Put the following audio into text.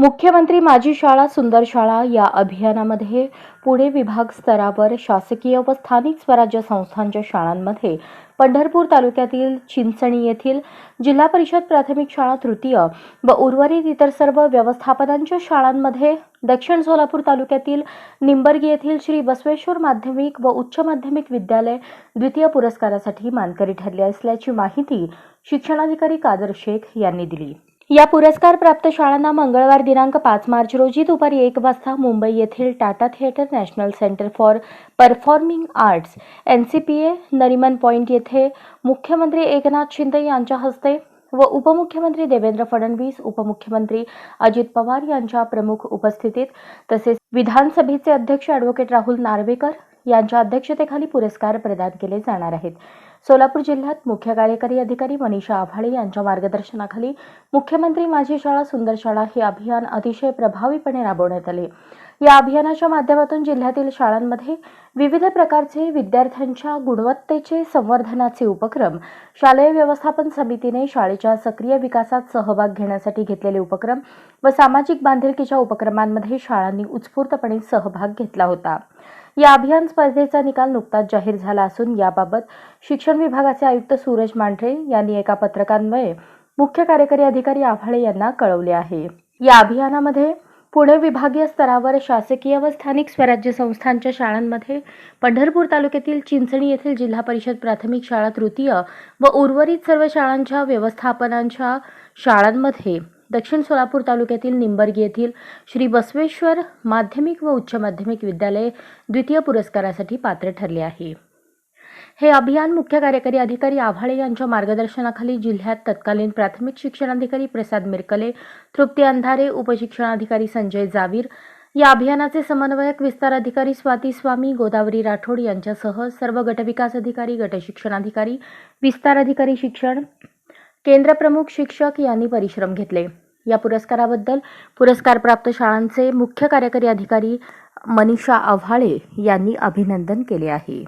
मुख्यमंत्री माझी शाळा सुंदर शाळा या अभियानामध्ये पुणे विभाग स्तरावर शासकीय व स्थानिक स्वराज्य संस्थांच्या शाळांमध्ये पंढरपूर तालुक्यातील चिंचणी येथील जिल्हा परिषद प्राथमिक शाळा तृतीय व उर्वरित इतर सर्व व्यवस्थापनांच्या शाळांमध्ये दक्षिण सोलापूर तालुक्यातील निंबर्गी येथील श्री बसवेश्वर माध्यमिक व उच्च माध्यमिक विद्यालय द्वितीय पुरस्कारासाठी मानकरी ठरले असल्याची माहिती शिक्षणाधिकारी कादर शेख यांनी दिली. या पुरस्कार प्राप्त शाळांना मंगळवार दिनांक पाच मार्च रोजी दुपारी एक वाजता मुंबई येथील Tata theatre national centre for performing arts N C P A Nariman point येथे मुख्यमंत्री एकनाथ शिंदे यांच्या हस्ते व उपमुख्यमंत्री देवेंद्र फडणवीस उपमुख्यमंत्री अजित पवार यांच्या प्रमुख उपस्थितीत तसेच विधानसभेचे अध्यक्ष ॲडव्होकेट राहुल नार्वेकर यांच्या अध्यक्षतेखाली पुरस्कार प्रदान केले जाणार आहेत. सोलापूर जिल्ह्यात मुख्य कार्यकारी अधिकारी मनीषा आभाळे यांच्या मार्गदर्शनाखाली मुख्यमंत्री माझी शाळा सुंदर शाळा हे अभियान अतिशय प्रभावीपणे राबवण्यात आले. या अभियानाच्या माध्यमातून जिल्ह्यातील शाळांमध्ये विविध प्रकारचे विद्यार्थ्यांच्या गुणवत्तेचे संवर्धनाचे उपक्रम शालेय व्यवस्थापन समितीने शाळेच्या सक्रिय विकासात सहभाग घेण्यासाठी घेतलेले उपक्रम व सामाजिक बांधिलकीच्या उपक्रमांमध्ये शाळांनी उत्स्फूर्तपणे सहभाग घेतला होता. या अभियान स्पर्धेचा निकाल नुकताच जाहीर झाला असून याबाबत शिक्षण विभागाचे आयुक्त सूरज मांढरे यांनी एका पत्रकान्वये मुख्य कार्यकारी अधिकारी आव्हाळे यांना कळवले आहे. या अभियानामध्ये पुणे विभागीय स्तरावर शासकीय व स्थानिक स्वराज्य संस्थांच्या शाळांमध्ये पंढरपूर तालुक्यातील चिंचणी येथील जिल्हा परिषद प्राथमिक शाळा तृतीय व उर्वरित सर्व शाळांच्या व्यवस्थापनांच्या शाळांमध्ये दक्षिण सोलापूर तालुक्यातील निंबर्गी येथील श्री बसवेश्वर माध्यमिक व उच्च माध्यमिक विद्यालय द्वितीय पुरस्कारासाठी पात्र ठरले आहे. हे अभियान मुख्य कार्यकारी अधिकारी आव्हाळे यांच्या मार्गदर्शनाखाली जिल्ह्यात तत्कालीन प्राथमिक शिक्षणाधिकारी प्रसाद मिरकले तृप्ती अंधारे उपशिक्षणाधिकारी संजय जावीर या अभियानाचे समन्वयक विस्तार अधिकारी स्वाती स्वामी गोदावरी राठोड यांच्यासह सर्व गटविकास अधिकारी गटशिक्षणाधिकारी विस्तार अधिकारी शिक्षण केंद्रप्रमुख शिक्षक यांनी परिश्रम घेतले. या पुरस्काराबद्दल पुरस्कारप्राप्त शाळांचे मुख्य कार्यकारी अधिकारी मनीषा आव्हाळे यांनी अभिनंदन केले आहे.